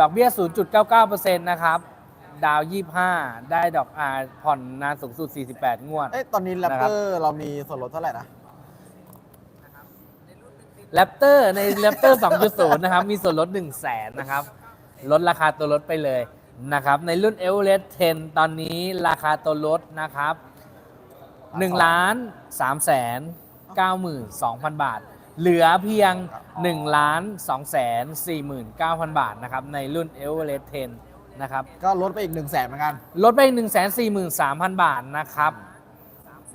ดอกเบี้ย 0.99%นะครับ ดาว 25 ได้ดอกอาผ่อนนานสูงสุด 48 งวด เอ้ยตอนนี้แรปนะครัเตบอร์เรามีส่วนลดเท่าไหร่นะ แรปเตอร์ในแรปเตอร์ 2.0 นะครับ มีส่วนลด 1 0 0 0 0แสนนะครับ ลดราคาตัวรถไปเลยนะครับ ในรุ่น e v e r e s t 10 ตอนนี้ราคาตัวรถนะครับ1ล้าน3แสน92,000 บาท เหลือเพียง1ล้าน2แสน49,000 บาทนะครับในรุ่น e v e r e s t 10 นะครับ ก็ลดไปอีก1นึ่งแสนเหมือนกัน ลดไป1 4 3 0 0 0 บาทนะครับ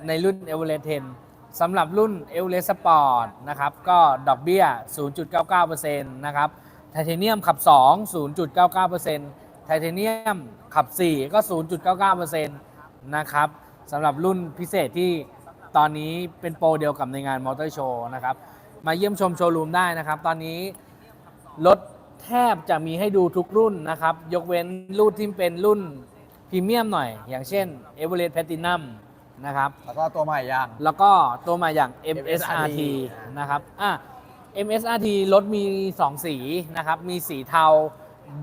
ในรุ่น e v e r e s t 10 สำหรับรุ่น e v e r e s t Sport นะครับ ก็ดอกเบี้ย 0.99%นะครับไทเทเนียมขับ 2 0.99%ไทเทเนียมขับ 4 ก็ 0.99%นะครับสำหรับรุ่นพิเศษที่ตอนนี้เป็นโปรเดียวกับในงานมอเตอร์โชว์นะครับ มาเยี่ยมชมโชว์รูมได้นะครับ ตอนนี้รถแทบจะมีให้ดูทุกรุ่นนะครับ ยกเว้นรุ่นที่เป็นรุ่นพรีเมียมหน่อย อย่างเช่น e v e r e s t Platinum นะครับ แล้วก็ตัวใหม่อย่างแล้วก็ตัวมาอย่าง MSRT MSRT นะครับอะ MSRT รถมี 2 สีนะครับ มีสีเทา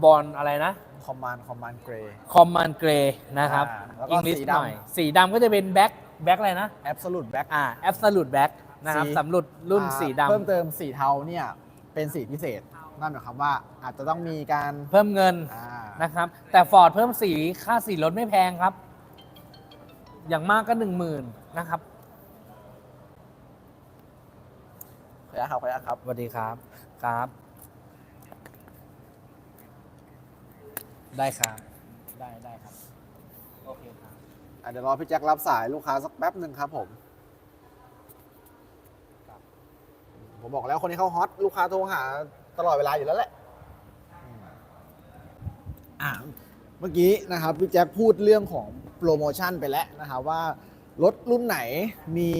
บอลอะไรนะคอมมานด์คอมมานด์เกรย์คอมมานเกรย์นะครับอ่าแล้วก็อังกฤษสีหดำน่อยสีดำก็จะเป็นแบ็คแบ็คอะไรนะแอบสูตแบ็คอ่า Absolute Black นะครับสี สำหรับรุ่นสีดำเพิ่มเติมสีเทาเนี่ยเป็นสีพิเศษนั่นหมายความว่าอาจจะต้องมีการเพิ่มเงินอ่านะครับ แต่ Ford เพิ่มสีค่าสีรถไม่แพงครับ อย่างมากก็1 0,000นะครับขออนุญาตครับขออนุญาตครับ สวัสดีครับครับ ได้ครับ ได้ได้ครับ โอเคครับ อะเดี๋ยวรอพี่แจ็ครับสายลูกค้าสักแป๊บหนึ่งครับผม ครับ ผมบอกแล้วคนนี้เขาฮอตลูกค้าโทรหาตลอดเวลาอยู่แล้วแหละอืมอะเมื่อกี้นะครับพี่แจ็คพูดเรื่องของโปรโมชั่นไปแล้วนะครับว่ารถรุ่นไหนมี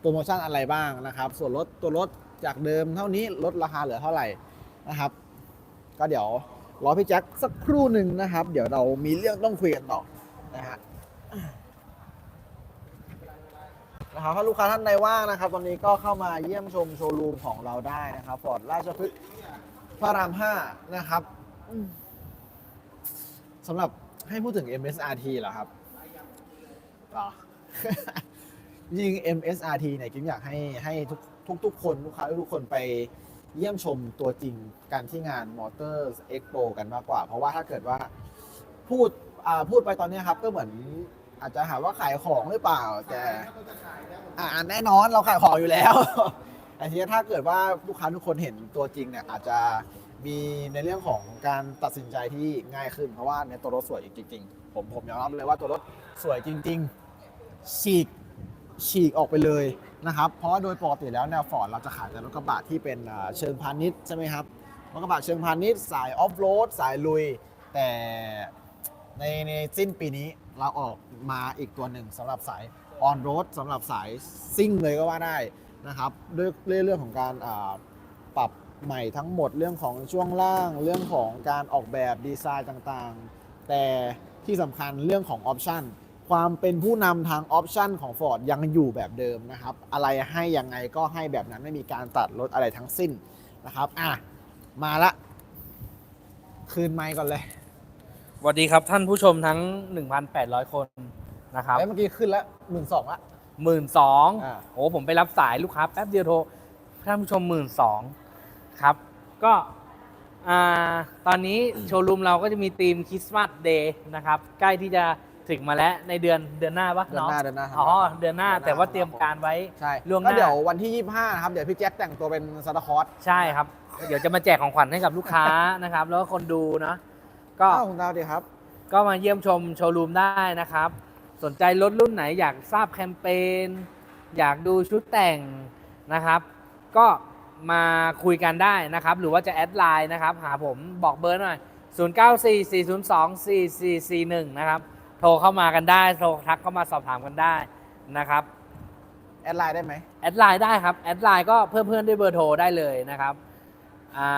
โปรโมชั่นอะไรบ้างนะครับ ส่วนลดตัวรถจากเดิมเท่านี้ลดราคาเหลือเท่าไหร่นะครับ ก็เดี๋ยวรอพี่แจ็คสักครู่หนึ่งนะครับ เดี๋ยวเรามีเรื่องต้องคุยกันต่อนะฮะ นะครับถ้าลูกค้าท่านใดว่างนะครับ ตอนนี้ก็เข้ามาเยี่ยมชมโชว์รูมของเราได้นะครับฟอร์ดราชพฤกษ์พระราม5นะครับอืมสำหรับให้พูดถึง MSRT เหรอครับเหรอจริง MSRT เนี่ยกิ๊มอยากให้ให้ทุกทุกทุกคนลูกค้าทุกคนไปเยี่ยมชมตัวจริงกันที่งาน Motors Expo กันมากกว่า เพราะว่าถ้าเกิดว่าพูดอ่าพูดไปตอนเนี้ยครับ ก็เหมือน อาจจะหาว่าขายของหรือเปล่า แต่อ่าแน่นอนเราขายของอยู่แล้วแต่ทีนี้ถ้าเกิดว่าลูกค้าทุกคนเห็นตัวจริงเนี่ยอาจจะมีในเรื่องของการตัดสินใจที่ง่ายขึ้น เพราะว่าในตัวรถสวยจริง ๆ ผมผมยอมรับเลยว่าตัวรถสวยจริง ๆ ฉีกฉีกออกไปเลยนะครับ เพราะโดยปกติแล้วเนี่ยฟอร์ดเราจะขายแต่รถกระบะที่เป็นเชิงพาณิชย์ใช่ไหมครับรถกระบะเชิงพาณิชย์สายออฟโรดสายลุย แต่ในในสิ้นปีนี้ เราออกมาอีกตัวหนึ่งสำหรับสายออนโรดสำหรับสายซิ่งเลยก็ว่าได้นะครับด้วยเรื่องของการปรับใหม่ทั้งหมดเรื่องของช่วงล่างเรื่องของการออกแบบดีไซน์ต่างๆ แต่ที่สำคัญเรื่องของออปชันความเป็นผู้นำทางออปชันของ Ford ยังอยู่แบบเดิมนะครับ อะไรให้ยังไงก็ให้แบบนั้นไม่มีการตัดลดอะไรทั้งสิ้นนะครับ อะ มาละ คืนไมค์ก่อนเลย สวัสดีครับท่านผู้ชมทั้ง 1,800 คนนะครับแล้วเมื่อกี้ขึ้นแล้วหมื่นสองละ หมื่นสองอ่า โอ้ผมไปรับสายลูกค้าแป๊บเดียวโทรท่านผู้ชมหมื่นสองครับ ก็อ่าตอนนี้ โชว์รูมเราก็จะมีธีมคริสต์มาสเดย์นะครับ ใกล้ที่จะถึงมาแล้วในเดือนเดือนหน้าปะเดือนหน้าเดือนหน้าอ๋อเดือนหน้าเดือนหน้าแต่ว่าเตรียมการไว้ ใช่ล่วงหก็น้าเดี๋ยววันที่ 25 นะครับ เดี๋ยวพี่แจ็คแต่งตัวเป็นซานตาคลอส ใช่ครับ เดี๋ยวจะมาแจกของขวัญให้กับลูกค้า นะครับ แล้วก็คนดูนะ ก็อ้าวคุณดาวดีครับ ก็มาเยี่ยมชมโชว์รูมได้นะครับ สนใจรถรุ่นไหนอยากทราบแคมเปญอยากดูชุดแต่งนะครับ ก็มาคุยกันได้นะครับ หรือว่าจะแอดไลน์นะครับ หาผมบอกเบอร์หน่อย 0944024441 นะครับ โทรเข้ามากันได้ โทรทักเข้ามาสอบถามกันได้นะครับ แอดไลน์ได้ไหมแอดไลน์ได้ครับ แอดไลน์ก็เพิ่มเพื่อนด้วยเบอร์โทรได้เลยนะครับ อ่า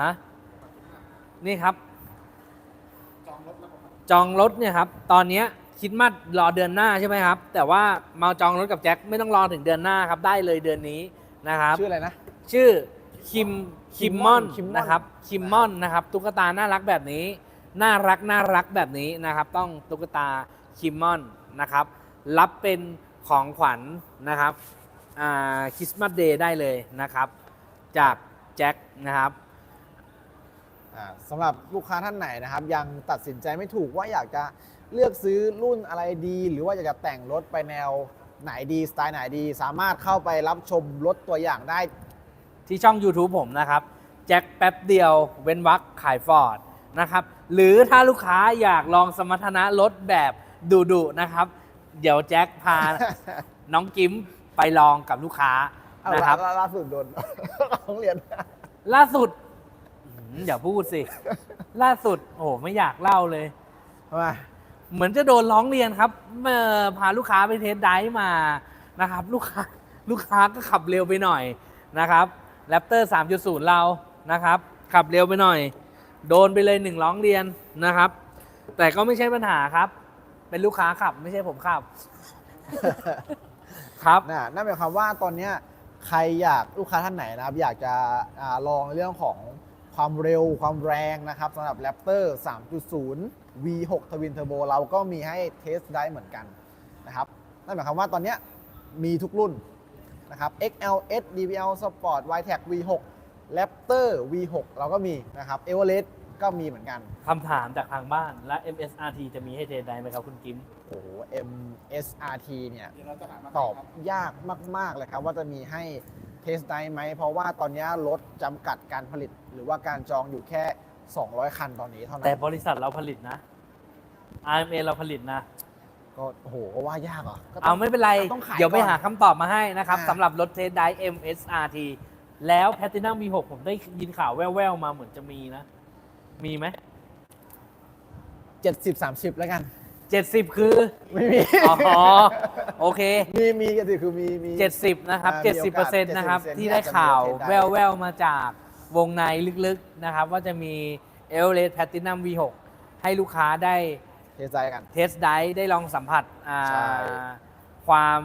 ฮะนี่ครับ จองรถเนี่ยครับ ตอนเนี้ยคิดมารอเดือนหน้าใช่ไหมครับ แต่ว่ามาจองรถกับแจ็คไม่ต้องรอถึงเดือนหน้าครับ ได้เลยเดือนนี้นะครับ ชื่ออะไรนะ ชื่อคิมคิมมอนคิมมอนนะครับคิมมอนนะครับ ตุ๊กตาน่ารักแบบนี้ น่ารักน่ารักแบบนี้นะครับ ต้องตุ๊กตาคิมมอนนะครับ รับเป็นของขวัญนะครับคริสต์มาสเดย์ได้เลยนะครับ จากแจ็คนะครับอ่า สำหรับลูกค้าท่านไหนนะครับ ยังตัดสินใจไม่ถูกว่าอยากจะเลือกซื้อรุ่นอะไรดี หรือว่าอยากจะแต่งรถไปแนวไหนดีสไตล์ไหนดี สามารถเข้าไปรับชมรถตัวอย่างได้ ที่ช่อง YouTube ผมนะครับ แจ็คแป๊บเดียวเว้นวักขายฟอร์ดนะครับหรือถ้าลูกค้าอยากลองสมรรถนะรถแบบดุๆนะครับ เดี๋ยวแจ็คพา น้องกิมไปลองกับลูกค้าเอานะละครับล่าสุดโดนร้องเรียนล่าสุด อื้อหืออย่าพูดสิ ล่าสุด โอ้โหไม่อยากเล่าเลยทำไมเหมือนจะโดนร้องเรียนครับเมื่อพาลูกค้าไปเทสไดฟ์มานะครับ ลูกค้าลูกค้าก็ขับเร็วไปหน่อยนะครับแรปเตอร์3.0 เรานะครับ ขับเร็วไปหน่อย โดนไปเลยหนึ่งร้องเรียนนะครับ แต่ก็ไม่ใช่ปัญหาครับ เป็นลูกค้าขับไม่ใช่ผมขับ ครับ น่ะนั่นหมายความว่าตอนเนี้ยใครอยากลูกค้าท่านไหนนะครับ อยากจะอาลองเรื่องของ ความเร็วความแรงนะครับสำหรับ Raptor 3.0 V6 Twin Turbo เราก็มีให้เทสได้เหมือนกันนะครับนั่นหมายความว่าตอนเนี้ยมีทุกรุ่นนะครับ XLS DBL Sport YTEC V6 Raptor V6 เราก็มีนะครับ Everest ก็มีเหมือนกันคำถามจากทางบ้านและ MSRT จะมีให้เทสไดฟ์ไหมครับคุณกิมโอ้โห MSRT เนี่ยตอบยากมาก ๆ เลยครับ ว่าจะมีให้เทสได้ไหม เพราะว่าตอนนี้รถจำกัดการผลิต หรือว่าการจองอยู่แค่ 200 คันตอนนี้เท่านั้แต่นบริษัทเราผลิตนะ RMA เราผลิตนะ ก็โอ้โหก็ว่ายากเหรอก็ต้ง เอาไม่เป็นไร ต้องขายเดี๋ยวไปก่อนหาคำตอบมาให้นะครับอ่า สำหรับรถเทสได MSRT แล้ว Platinum V6 ผมได้ยินข่าวแว่วๆมาเหมือนจะมีนะ มีไหม 70 30 แล้วกัน 70 คือ ไม่มี อ๋อ โอเค มีมีก็คือมีมี 70 นะครับ อ่ามีโอกาส70%นะครับ 70%ที่ได้ข่าวที่อาจจะมีแว่วๆมาจาก วงในลึกๆนะครับ ว่าจะมี e l r a t Platinum V6 ให้ลูกค้าได้เทสได้กัน เทสไดได้ลองสัมผัสอ่าใช่ ความ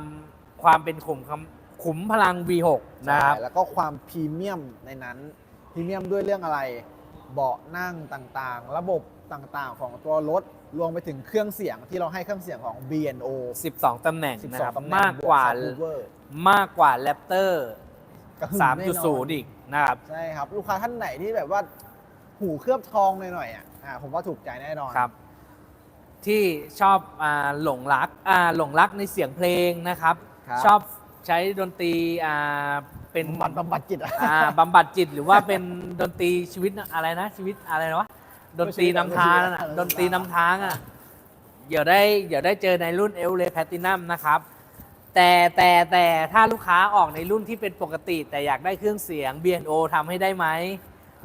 ความเป็นขุมคำขุมพลัง V6 นะครับ ใช่แล้วก็ความพรีเมียมในนั้นพรีเมียมด้วยเรื่องอะไร เบาะนั่งต่างๆ ระบบต่างๆ ของตัวรถรวมไปถึงเครื่องเสียงที่เราให้เครื่องเสียงของ B&O 12 ตำแหน่งนะครับ12ตำแหน่งมากกว่า บซับวูฟเวอร์มากกว่าแรปเตอร์กระหึ่มแน่นอน3.0 อีก นะครับ ใช่ครับ ลูกค้าท่านไหนที่แบบว่าหูเคลือบทองหน่อยๆอะอ่าผมว่าถูกใจแน่นอน ครับ ที่ชอบอ่าหลงรักอ่าหลงรักในเสียงเพลงนะครับ ครับชอบใช้ดนตรีอ่าเป็นบัตรบำบัดจิตอะ อ่าบำบัดจิตหรือว่าเป็นดนตรีชีวิตอะไรนะ ชีวิตอะไรนะวะดนตรีนำทางน่ะดนตรีนำทางอะเดี๋ยวได้เดี๋ยวได้เจอในรุ่นเอลเลแพตินัมนะครับ แต่แต่แต่ถ้าลูกค้าออกในรุ่นที่เป็นปกติ แต่อยากได้เครื่องเสียง B&O ทำให้ได้ไหม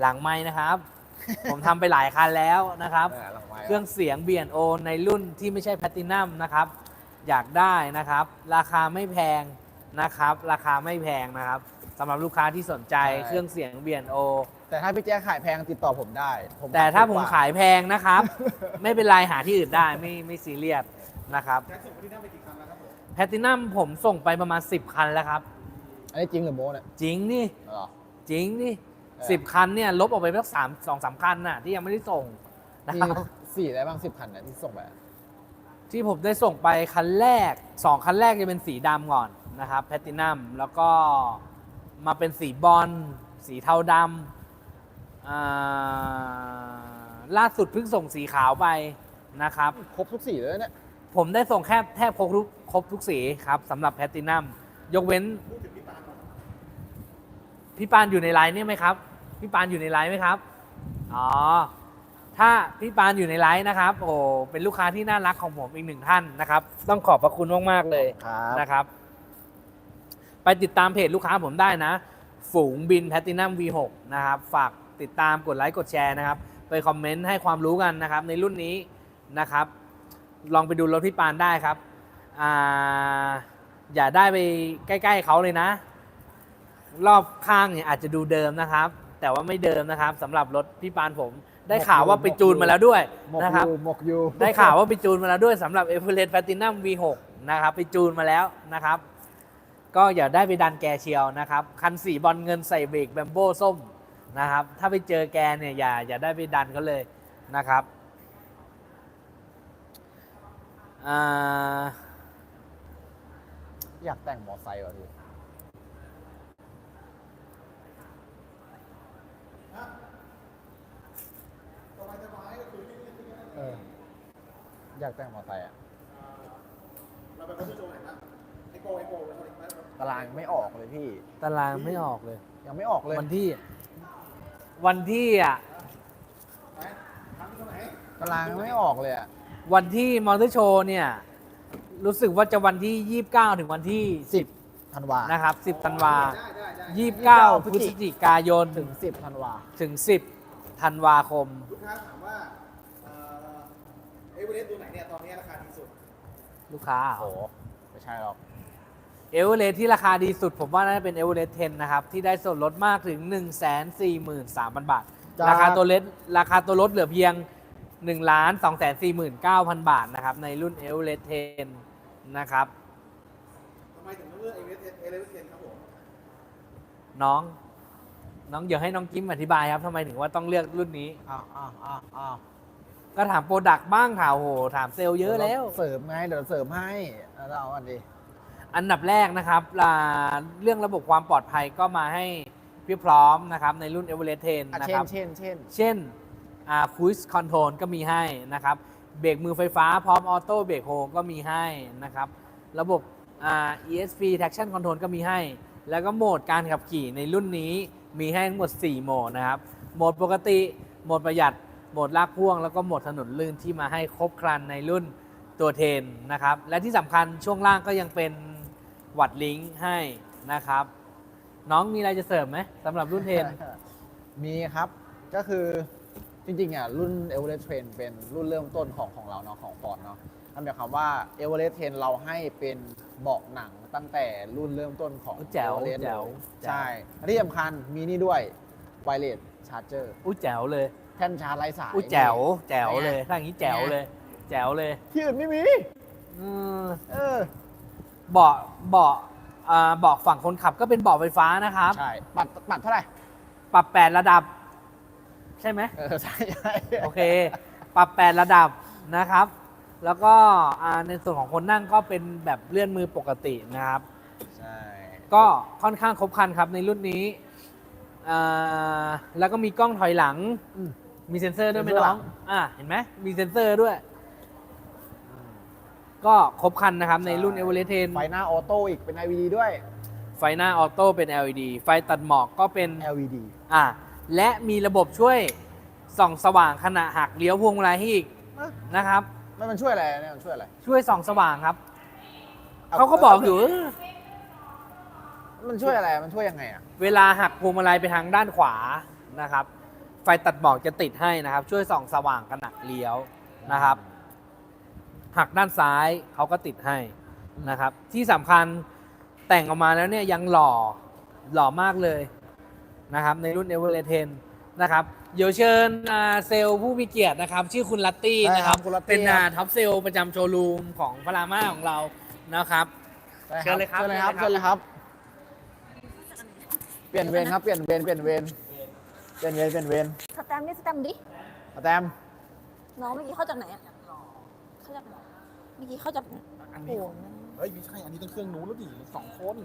หลังไม้นะครับ ผมทำไปหลายคันแล้วนะครับอ่าหลังไมค์เครื่องเสียง B&O ในรุ่นที่ไม่ใช่แพตินัมนะครับ อยากได้นะครับ ราคาไม่แพงนะครับ ราคาไม่แพงนะครับสำหรับลูกค้าที่สนใจเครื่องเสียง B&O แต่ถ้าพี่แจ๊คขายแพงติดต่อผมได้ผมแต่ถ้าผมถูกกว่ขายแพงนะครับ ไม่เป็นไรหาที่อื่นได้ไม่ไม่ซีเรียสนะครับ แพตินัมผมส่งไปประมาณ 10 คันแล้วครับ อันนี้จริงหรือโม้เนี่ยจริงนี่เหรอ จริงนี่เออ สิบคันเนี่ยลบออกไปสักสามสองสามคันน่ะที่ยังไม่ได้ส่งนะมีครับสี่ได้บ้างสิบคันเนี่ยที่ส่งไปที่ผมได้ส่งไปคันแรกสองคันแรกจะเป็นสีดำก่อนนะครับแพตินัมแล้วก็มาเป็นสีบอลสีเทาดำอ่าล่าสุดเพิ่งส่งสีขาวไปนะครับ ครบทุกสี่เลยเนี่ย ผมได้ส่งแค่แทบครบทุกครบทุกสีครับสำหรับแพตินัมยกเว้นพี่ปานอยู่ในไลน์เนี่ยไหมครับ พี่ปานอยู่ในไลน์ไหมครับ อ๋อ ถ้าพี่ปานอยู่ในไลน์นะครับ โอ้ เป็นลูกค้าที่น่ารักของผมอีกหนึ่งท่านนะครับ ต้องขอบพระคุณมากๆเลยครับนะครับ ไปติดตามเพจลูกค้าผมได้นะ ฝูงบินแพ t ตินัม V6 นะครับ ฝากติดตามกดไลค์กดแชร์นะครับ ไปคอมเมนต์ให้ความรู้กันนะครับ ในรุ่นนี้นะครับ ลองไปดูรถพี่ปานได้ครับอ่าอย่าได้ไปใกล้ๆเขาเลยนะ รอบข้างเนี่ยอาจจะดูเดิมนะครับ แต่ว่าไม่เดิมนะครับสำหรับรถพี่ปานผม ได้ข่าวว่าไปจูนมาแล้วด้วยหมกนะครับ ยูหมกยูได้ข่าวว่าไปจูนมาแล้วด้วยสำหรับ e v e r e s t Platinum V6 นะครับไปจูนมาแล้วนะครับ ก็อย่าได้ไปดันแกเชียวนะครับ คันสีบอลเงินใส่เบรกแบมโบ้ส้มนะครับ ถ้าไปเจอแกเนี่ยอย่าอย่าได้ไปดันเขาเลยนะครับ อ่าอยากแต่งมอไซค์ว่ะพี่เอออยากแต่งมอไซค์อะตารางไม่ออกเลยพี่ ตารางไม่ออกเลย ยังไม่ออกเลยวันที่ วันที่อะตารางไม่ออกเลยอะ วันที่มอเตอร์โชว์เนี่ย รู้สึกว่าจะวันที่ 29 ถึงวันที่สิบธันวา10นะครับ 10ธันวา 29 29พฤศจิกายนถึงสิบธันวา ถึง 10ธันวาคม ลูกค้าถามว่าเอเวอเรสต์ตัวไหนเนี่ยตอนนี้ราคาดีสุด ลูกค้าโอ้ไม่ใช่หรอก เอเวอเรสที่ราคาดีสุด ผมว่าน่าจะเป็นเอเวอเรส10 นะครับ ที่ได้ส่วนลดมากถึง 143,000 บาท จาก ราคาตัวเลสราคาตัวลดเหลือเพียง 1 2 4 9 0 0 0บาทนะครับ ในรุ่นเอเวอเรส10นะครับ ทำไมถึงต้องเลือกเอเวอเรสต์เอเวอเรสต์ครับผม น้อง น้องเดี๋ยวให้น้องกิมอธิบายครับทำไมถึงว่าต้องเลือกรุ่นนี้ อ้าวอ้าวอ้าวอ้าวก็ถามโปรดักต์บ้างค่ะโหถามเซลล์เยอะแล้ว เสริมไงเดี๋ยวเสริมให้แล้วเอาอันดีอันดับแรกนะครับอ่าเรื่องระบบความปลอดภัยก็มาให้เพียบพร้อมนะครับ ในรุ่น e v e r e s t 10อะนะเช่คนรับ เช่นเช่น เช่น อ่า Cruise Control ก็มีให้นะครับเบรกมือไฟฟ้าพร้อมออโต้เบรกโฮก็มีให้นะครับระบบ ESP Traction Control ก็มีให้ แล้วก็โหมดการขับขี่ในรุ่นนี้มีให้ทั้งหมด 4 โหมดนะครับ โหมดปกติ โหมดประหยัด โหมดลากพ่วง แล้วก็โหมดถนนลื่นที่มาให้ครบครันในรุ่นตัวเทนนะครับ และที่สำคัญช่วงล่างก็ยังเป็นวัดลิงก์ให้นะครับ น้องมีอะไรจะเสริมไหมสำหรับรุ่นเทน มีครับ ก็คือ จริงๆอะรุ่น e v e r e s t Train เป็นรุ่นเริ่มต้นของของเราเนาะของฟอร์ดเนาะนั่นหมายความว่า e v e r e s t Train เราให้เป็นเบาะหนังตั้งแต่รุ่นเริ่มต้นของ แจ๋ว Everest แจ๋ว เลยแจ๋วใช่และที่สำคัญมีนี่ด้วยไวเลสชาร์เจอร์อุ้ยแจ๋วเลยแท่นชาร์จไร้สายอุ้ยแจ๋วแจ๋วเลย ถ้าอย่างนี้แจ๋วเลย แจ๋วเลยที่อื่นไม่มี อืมเออ เบาะเบาะอ่าเบาะฝั่งคนขับก็เป็นเบาะไฟฟ้านะครับ ใช่ ปัดปัดเท่าไหร่ ปรับ 8 ระดับ ใช่ไหมเออใช่ใช่โอเค ปรับ 8 ระดับนะครับ แล้วก็อ่าในส่วนของคนนั่งก็เป็นแบบเลื่อนมือปกตินะครับ ใช่ก็ค่อนข้างครบครันครับในรุ่นนี้อ่าแล้วก็มีกล้องถอยหลัง อืม มีเซ็นเซอร์ด้วยไหมเซ็นเซอร์น้องหลังอ่าเห็นไหมมีเซ็นเซอร์ด้วย ก็ครบครันนะครับในรุ่น e v e r e s t ไฟหน้าออโต้อีกเป็น IVD ด้วยไฟหน้าออโต้เป็น LED ไฟตัดหมอกก็เป็น LED อ่า และมีระบบช่วยส่องสว่างขณะหักเลี้ยวพวงมาลัยให้อีกเอ๊ะนะครับ มันมันช่วยอะไรเนี่ยมันช่วยอะไรช่วยส่องสว่างครับเขาก็บอกอยู่เออมันช่วยอะไรมันช่วยยังไงอะเวลาหักพวงมาลัยไปทางด้านขวานะครับ ไฟตัดหมอกจะติดให้นะครับ ช่วยส่องสว่างขณะเลี้ยวนะครับหักด้านซ้ายเขาก็ติดให้นะครับ ที่สำคัญแต่งออกมาแล้วเนี่ยยังหล่อหล่อมากเลย นะครับในรุ่น e v e r e s t 10นะครับเดี๋ยวเชิญอ่าเซลล์ผู้มีเกียรตินะครับ ชื่อคุณลัตตี้ได้นะคครัรับบคุณลัตตี้เป็นอ่าครับท็อปเซลล์ประจำโชว์รูมของพารามาของเรานะครับได้เชิญเลยครับเชิญเลยครับเชิเชิญญเลเลยยคครัรับบเปลี่ยนเวรครับเปลี่ยนเวรเปลี่ยนเวรเปลี่ยนเวรเปลี่ยนเวรสแตมป์นี่สแตมป์ดิอาแตมน้องเมื่อกี้เข้าจากไหนอะเข้าจากไหนเมื่อกี้เข้าจากอันโอ้นี้โหเฮ้ยไม่ใช่อันนี้ต้องเครื่องนู้นแล้วดิสองคน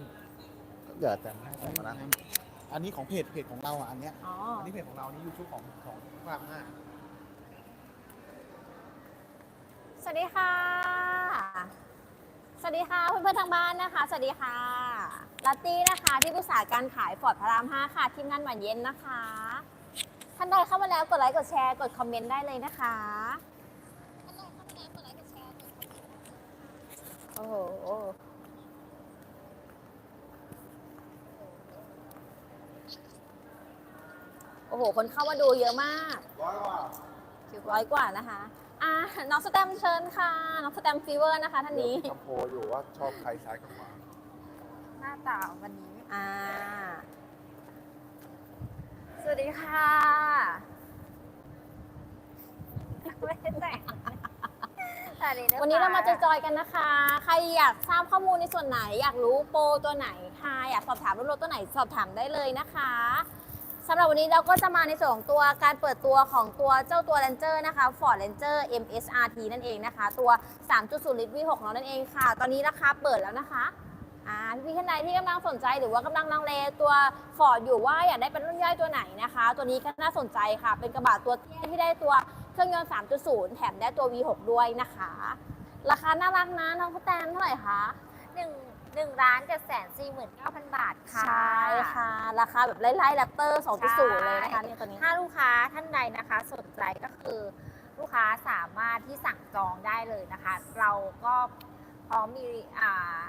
เดี๋ยวอาแตมให้ผมนะ อันนี้ของเพจเพจของเราอะอันเนี้ยอ๋ออันนี้เพจของเราอันนี้ยูทูบของของพระรามห้าสวัสดีค่ะ สวัสดีค่ะเพื่อนๆทางบ้านนะคะ สวัสดีค่ะ ลัตตี้นะคะที่ปรึกษาการขายฟอร์ดพระราม 5 ค่ะ ทีมงานหวานเย็นนะคะ ท่านใดเข้ามาแล้วกดไลค์กดแชร์กดคอมเมนต์ได้เลยนะคะ โอ้โห โอ้โห คนเข้ามาดูเยอะมากร้อยกว่าสิบร้อยกว่านะคะ อ่าน้องสแตมป์เชิญค่ะ น้องสแตมป์ฟีเวอร์นะคะท่านนี้ทำโพลอยู่ว่าชอบใครซ้ายกับขวาหน้าตาวันนี้ อ่า สวัสดีค่ะไม่ได้แต่งสวัสดีด้วยวันนี้เรามาจอยๆกันนะคะ ใครอยากทราบข้อมูลในส่วนไหน อยากรู้โปรตัวไหนค่ะ อยากสอบถามรุ่นรถตัวไหนสอบถามได้เลยนะคะ สำหรับวันนี้เราก็จะมาในส่วนของตัวการเปิดตัวของตัวเจ้าตัว Ranger นะคะ Ford Ranger MSRT นั่นเองนะคะ ตัว 3.0 ลิตร V6 ของเรานั่นเองค่ะ ตอนนี้ราคาเปิดแล้วนะคะพี่ท่านใดที่กำลังสนใจหรือว่ากำลังลังเลตัวฟอร์ดอยู่ว่าอยากได้เป็นรุ่นย่อยตัวไหนนะคะ ตัวนี้ก็น่าสนใจค่ะ เป็นกระบะตัวเตี้ยที่ได้ตัวเครื่องยนต์ 3.0 แถมได้ตัว V6 ด้วยนะคะ ราคาน่ารักนะน้องข้าวแตนเท่าไหร่คะห นึ่งหนึ่งล้านเจ็ดแสนสี่หมื่นเก้าพันบาทค่ะ ใช่ค่ะ ราคาแบบไล่ๆแรปเตอร์2.0เลยนะคะเนี่ยตัวนี้ ถ้าลูกค้าท่านใดนะคะ สนใจก็คือลูกค้าสามารถที่สั่งจองได้เลยนะคะ เราก็พร้อมมีอ่า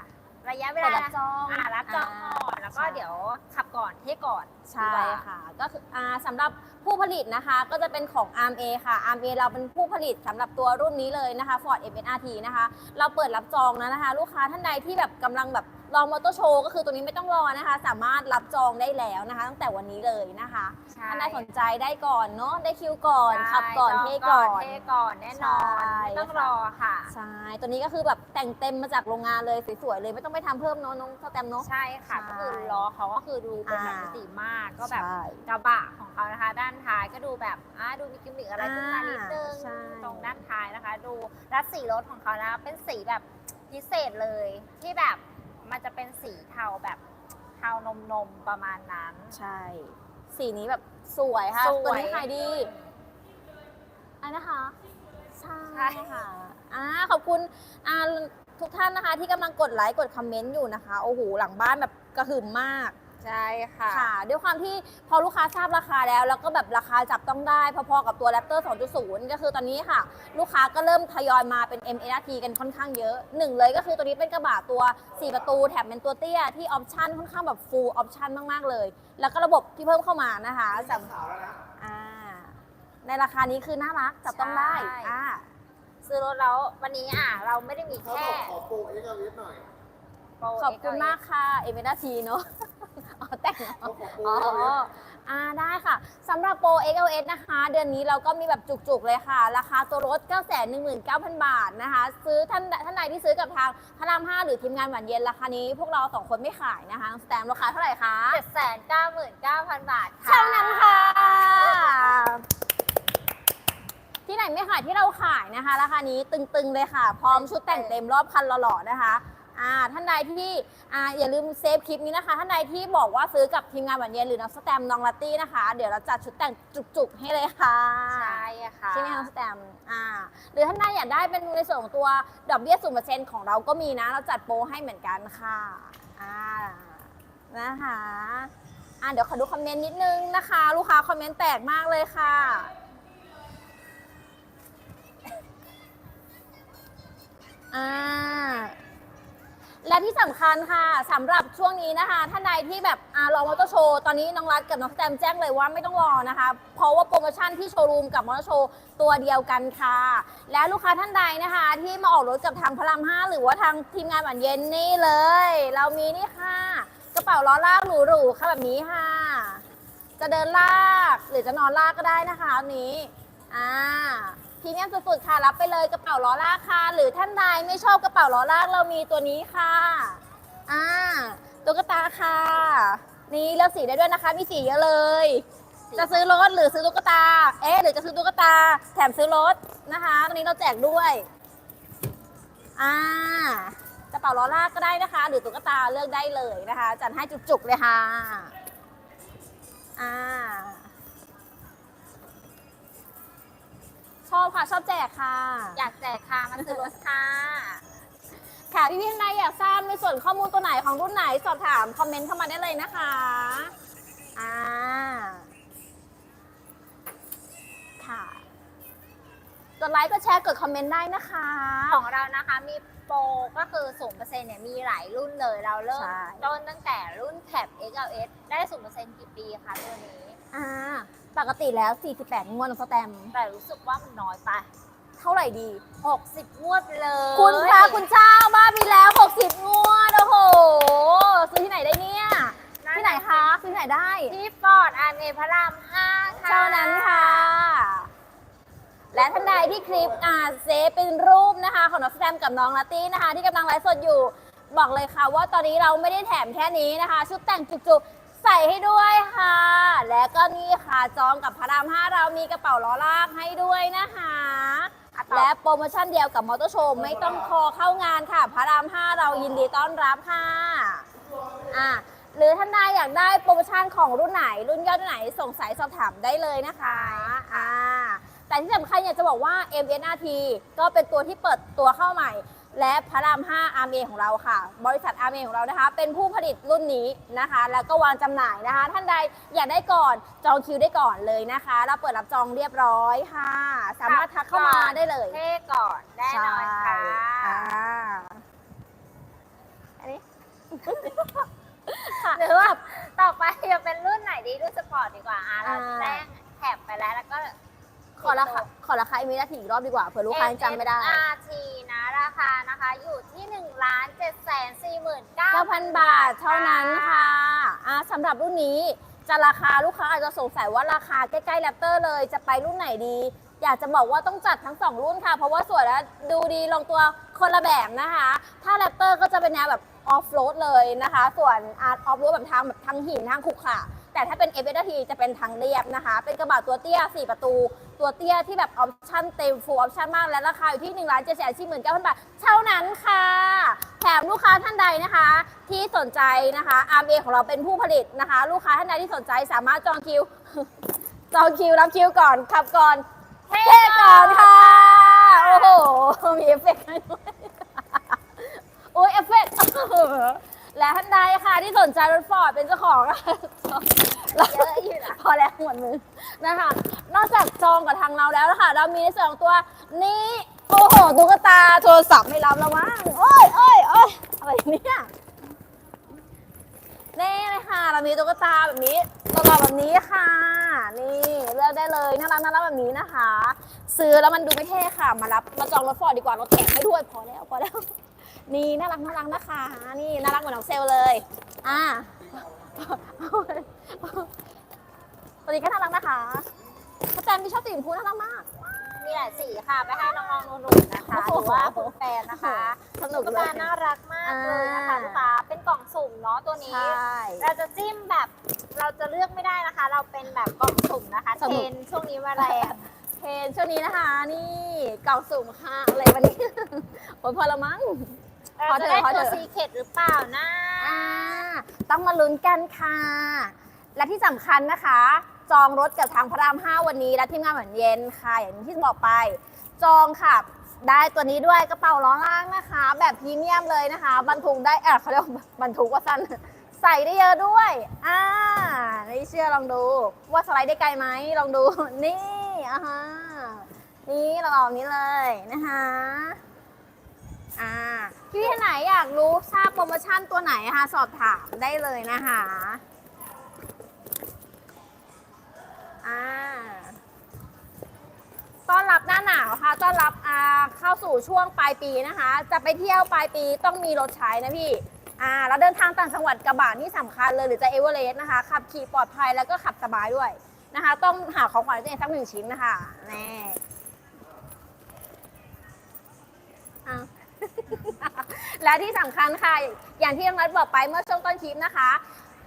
ระยะเวลาเปิดรับจองารับจองก่อนแล้วก็ใช่เดี๋ยวขับก่อนเท่ก่อนใช่ดีกว่าค่ะ ก็คืออ่าสำหรับผู้ผลิตนะคะก็จะเป็นของ RMA ค่ะ RMA เราเป็นผู้ผลิตสำหรับตัวรุ่นนี้เลยนะคะ Ford MSRT นะคะ เราเปิดรับจองแล้วนะคะ ลูกค้าท่านใดที่แบบกำลังแบบลองมอเตอร์โชว์ก็คือตัวนี้ไม่ต้องรอนะคะ สามารถรับจองได้แล้วนะคะ ตั้งแต่วันนี้เลยนะคะใช่ท่านใดสนใจได้ก่อนเนาะได้คิวก่อนขับก่อนจงเท่ก่อน เท่ก่อนแน่นอนใช่ ไม่ต้องรอค่ะ ใช่ตัวนี้ก็คือแบบแต่งเต็มมาจากโรงงานเลยสวยๆเลยไม่ต้องไปทำเพิ่มเนาะน้องสแตมเนาะ ใช่ค่ะใช่ก็คือล้อเขาก็คือดูเป็นแบบอ่ามิติมากก็แบบใช่ กระบะของเขานะคะ ด้านท้ายก็ดูแบบอ่าดูมีกิมมิคอะไรขึ้นมานิดนึง อ่าใช่ ตรงด้านท้ายนะคะ ดูรัดสีรถของเขานะเป็นสีแบบพิเศษเลยที่แบบมันจะเป็นสีเทาแบบเทานมนมๆประมาณนั้น ใช่ สีนี้แบบสวยค่ะ สวย ตัวนี้ขายดี อันนะคะ ใช่ใช่ ค่ะอ่าขอบคุณอ่าทุกท่านนะคะ ที่กำลังกดไลค์กดคอมเมนต์อยู่นะคะ โอ้โห หลังบ้านแบบกระหึ่มมาก ใช่ค่ะ ค่ะด้วยความที่พอลูกค้าทราบราคาแล้ว แล้วก็แบบราคาจับต้องได้พอๆกับตัว Raptor 2.0 ก็คือตอนนี้ค่ะ ลูกค้าก็เริ่มทยอยมาเป็น MLT กันค่อนข้างเยอะหนึ่งเลยก็คือตัวนี้เป็นกระบะตัว 4 ประตูแถมเป็นตัวเตี้ยที่ออปชั่นค่อนข้างแบบ full ออปชั่นมากๆเลย แล้วก็ระบบที่เพิ่มเข้ามานะคะสำขาวแล้วนะอ่าในราคานี้คือน่ารักจับต้องได้ใช่ อ่าซื้อรถแล้ววันนี้อะเราไม่ได้มีเขาแค่บอกขอโปรเอ็กซ์เอหน่อยโปรขอบคุณมากค่ะเอเมดาทีเนาะ อ๋อแต่งเนเขาอะขอโปรอ๋อเอ็กซ์เออ่าได้ค่ะสำหรับโปร XLS นะคะ เดือนนี้เราก็มีแบบจุกๆเลยค่ะ ราคาตัวรถ 919,000 บาทนะคะ ซื้อท่านท่านใดที่ซื้อกับทางพระราม5หรือทีมงานหวานเย็นราคานี้ พวกเราสองคนไม่ขายนะคะสแตมราคาเท่าไหร่คะเจ็ดแสนเก้าหมื่นเก้าพันบาทค่ะเท่านั้นค่ะ ที่ไหนไม่ขายที่เราขายนะคะ ราคานี้ตึงๆเลยค่ะ พร้อมชุดแต่งเต็มรอบคันหล่อๆนะคะ อ่าท่านใดที่อ่าอย่าลืมเซฟคลิปนี้นะคะ ท่านใดที่บอกว่าซื้อกับทีมงานหวานเย็นหรือน้องสแตมน้องลัตตี้นะคะ เดี๋ยวเราจัดชุดแต่งจุกๆให้เลยค่ะ ใช่ค่ะใช่ไหมคะน้องสแตมอ่าหรือท่านใดอยากได้เป็นในส่วนของตัวดอกเบี้ยศูนย์เปอร์เซ็นต์ของเราก็มีนะ เราจัดโปรให้เหมือนกันค่ะอ่านะคะอ่าเดี๋ยวขอดูคอมเมนต์นิดนึงนะคะ ลูกค้าคอมเมนต์แตกมากเลยค่ะอ่า และที่สำคัญค่ะสำหรับช่วงนี้นะคะ ท่านใดที่แบบอ่ารอมอเตอร์โชว์ตอนนี้น้องรัฐกับน้องสแตมแจ้งเลยว่าไม่ต้องรอนะคะ เพราะว่าโปรโมชั่นที่โชว์รูมกับมอเตอร์โชว์ตัวเดียวกันค่ะ และลูกค้าท่านใดนะคะ ที่มาออกรถกับทางพระราม5หรือว่าทางทีมงานหวานเย็นนี่เลย เรามีนี่ค่ะ กระเป๋าล้อลากหรูๆค่ะแบบนี้ค่ะ จะเดินลากหรือจะนอนลากก็ได้นะคะอันนี้อ่า พรีเมียมสุดๆค่ะรับไปเลยกระเป๋าล้อลากค่ะ หรือท่านใดไม่ชอบกระเป๋าล้อลากเรามีตัวนี้ค่ะอ่าตุ๊กตาค่ะ นี่เลือกสีได้ด้วยนะคะ มีสีเยอะเลย จะซื้อรถหรือซื้อตุ๊กตา เอ๊ะหรือจะซื้อตุ๊กตา แถมซื้อรถนะคะตรงนี้เราแจกด้วยอ่ากระเป๋าล้อลากก็ได้นะคะ หรือตุ๊กตาเลือกได้เลยนะคะ จัดให้จุกๆเลยค่ะอ่า ชอบค่ะชอบแจกค่ะ อยากแจกค่ะมาซื้อรถค่ะ ค่ะพี่พี่ท่านใดอยากทราบในส่วนข้อมูลตัวไหนของรุ่นไหนสอบถามคอมเมนต์เข้ามาได้เลยนะคะอ่าค่ะกดไลค์กดแชร์กดคอมเมนต์ได้นะคะ ของเรานะคะมีโปรก็คือศูนย์เปอร์เซ็นต์เนี่ยมีหลายรุ่นเลยเราเริ่มใช่ ต้นตั้งแต่รุ่นแคป XLS ได้ศูนย์เปอร์เซ็นต์กี่ปีคะตัวนี้ อ่า ปกติแล้ว 48 งวดสแตมป์แต่รู้สึกว่ามันน้อยไป เท่าไหร่ดี 60 งวดไปเลยคุณพระคุณเจ้าบ้าไปแล้ว 60 งวด โอ้โห ซื้อที่ไหนได้เนี่ย ที่ไหนคะ ซื้อที่ไหนได้ ที่ฟอร์ดอาร์เมพระราม5ค่ะ เท่านั้นค่ะและและท่านใดที่คลิปอ่าเซฟเป็นรูปนะคะ ของน้องสแตมกับน้องลาตี้นะคะ ที่กำลังไลฟ์สดอยู่ บอกเลยค่ะว่าตอนนี้เราไม่ได้แถมแค่นี้นะคะ ชุดแต่งจุกๆใส่ให้ด้วยค่ะ และก็นี่ค่ะจองกับพระราม5เรามีกระเป๋าล้อลากให้ด้วยนะคะอะต่อและโปรโมชั่นเดียวกับมอเตอร์โชว์ไม่ต้องคอเข้างานค่ะ พระราม5เรายินดีต้อนรับค่ะอะหรือท่านใดอยากได้โปรโมชั่นของรุ่นไหน รุ่นย่อรุ่นไหนส่งสายสอบถามได้เลยนะคะอ่าแต่ที่สำคัญอยากจะบอกว่า MNRT ก็เป็นตัวที่เปิดตัวเข้าใหม่ และพระราม 5 RMA ของเราค่ะ บริษัท RMA ของเรานะคะ เป็นผู้ผลิตรุ่นนี้นะคะ แล้วก็วางจำหน่ายนะคะ ท่านใดอยากได้ก่อนจองคิวได้ก่อนเลยนะคะ เราเปิดรับจองเรียบร้อยค่ะ สามารถทักเข้ามาได้เลยเท่ก่อนแน่นอนค่ะอ่าอันนี้ หรือว่าต่อไปจะเป็นรุ่นไหนดีรุ่นสปอร์ตดีกว่าอะเราอ่า แจ้งแถบไปแล้วแล้วก็ ขอราคาขอราคาอีมินาทีอีกรอบดีกว่าเผื่อลูกค้ายังจำไม่ได้ MSRT นะราคานะคะอยู่ที่1ล้าน7แสน4 9 9,000 บาทเท่านั้นค่ะอ่าสำหรับรุ่นนี้จะราคาลูกค้าอาจจะสงสัยว่าราคาใกล้ๆแรปเตอร์เลยจะไปรุ่นไหนดี อยากจะบอกว่าต้องจัดทั้ง 2 รุ่นค่ะ เพราะว่าสวยและดูดีลงตัวคนละแบบนะคะ ถ้าแรปเตอร์ก็จะเป็นแนวแบบออฟโรดเลยนะคะ ส่วนอาร์ตออฟโรดแบบทางแบบทางหินทางขรุขระ แต่ถ้าเป็น f อ t จะเป็นทางเรียบนะคะ เป็นกระบะตัวเตี้ย 4 ประตู ตัวเตี้ยที่แบบออปชั่นเต็มฟูลออปชั่นมาก และราคาอยู่ที่1นึ่งล้านเจ็ดแสนสี่หมื่นเก้าพันบาทเท่านั้นค่ะแถมลูกค้าท่านใดนะคะ ที่สนใจนะคะ RMA ของเราเป็นผู้ผลิตนะคะ ลูกค้าท่านใดที่สนใจสามารถจองคิว จองคิวรับคิวก่อนขับก่อนเท่ก่อนค่ะโอ้โหมีเอฟเฟกต์ด้วยโอ้ยเอฟเฟกต์ และท่านใดค่ะที่สนใจรถฟอร์ดเป็นเจ้าของเยอะอยู่นะพอแล้วหมดมือนะคะ นอกจากจองกับทางเราแล้วนะคะ เรามีในส่วนของตัวนี้โอ้โหตุ๊กตาโทรศัพท์ไม่รับแล้วมั้งโอ้ยโอ้ยโอ้ยอะไรเนี่ยนี่เลยค่ะ เรามีตุ๊กตาแบบนี้ตัวต่อแบบนี้ค่ะ นี่เลือกได้เลยน่ารักน่ารักแบบนี้นะคะ ซื้อแล้วมันดูไม่เท่ค่ะ มารับมาจองรถฟอร์ดดีกว่ารถแถมให้ด้วยพอแล้วพอแล้ว นี่น่ารักน่ารักนะคะ นี่น่ารักเหมือนน้องเซลเลย อ่าตัวนี้ก็น่ารักนะคะพระแจมที่ชอบสีชมพูน่ารักมาก มีหลายสีค่ะไปให้น้องๆหนูๆนะคะหรือว่าคุณแฟนนะคะสนุกตุ๊กตาน่ารักมากเลยนะคะลูกค้าเป็นกล่องสุ่มเนาะตัวนี้ เราจะจิ้มแบบเราจะเลือกไม่ได้นะคะ เราเป็นแบบกล่องสุ่มนะคะเทนุรนช่วงนี้มาแรงเพนช่วงนี้นะคะ นี่กล่องสุ่มค่ะอะไรวันนี้โอ้ยพอละมั้ง เราจะได้พอเถตัวอะ ซีเคดหรือเปล่านะอ่าต้องมาลุ้นกันค่ะ และที่สำคัญนะคะ จองรถกับทางพระราม 5 วันนี้และทีมงานเหมือนเย็นค่ะ อย่างที่บอกไป จองค่ะ ได้ตัวนี้ด้วยกระเป๋าล้อล่างนะคะ แบบพรีเมียมเลยนะคะ บรรทุกได้เออเขาเรียกว่าบรรทุกว่าสั้น ใส่ได้เยอะด้วยอ่าไม่เชื่อลองดู ว่าสไลด์ได้ไกลไหมลองดู นี่อ่าฮะนี่เราเอาแบบนี้เลยนะคะ อ่าพี่ท่านไหนอยากรู้ทราบโปรโมชั่นตัวไหนคะสอบถามได้เลยนะคะอ่าต้อนรับหน้าหนาวค่ะ ต้อนรับอ่าเข้าสู่ช่วงปลายปีนะคะ จะไปเที่ยวปลายปีต้องมีรถใช้นะพี่อ่าแล้วเดินทางต่างจังหวัดกระบะนี่สำคัญเลยหรือจะเอเวอเรสต์นะคะขับขี่ปลอดภัยแล้วก็ขับสบายด้วยนะคะ ต้องหาของขวัญให้ตัวเองสักหนึ่งชิ้นนะคะแน่อะ และที่สำคัญค่ะ อย่างที่น้องนัทบอกไปเมื่อช่วงต้นคลิปนะคะ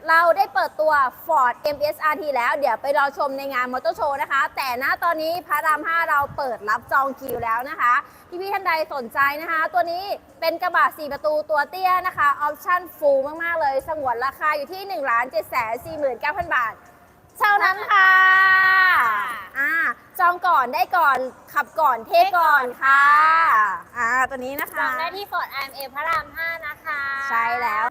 เราได้เปิดตัว Ford MSRT แล้วเดี๋ยวไปรอชมในงานมอเตอร์โชว์นะคะ แต่ณตอนนี้พระราม 5 เราเปิดรับจองคิวแล้วนะคะที่พี่ท่านใดสนใจนะคะ ตัวนี้เป็นกระบะ 4 ประตูตัวเตี้ยนะคะ ออปชั่นฟูลมาก ๆ เลย สงวนราคาอยู่ที่ 1 7 4 9 0 0 0 บาท เท่านั้นค่ะอ่าจองก่อนได้ก่อนขับก่อนเทก่อนค่ะอ่าตัวนี้นะคะจองได้ที่ฟอร์ด IMA พระราม 5 นะคะ ใช่แล้ว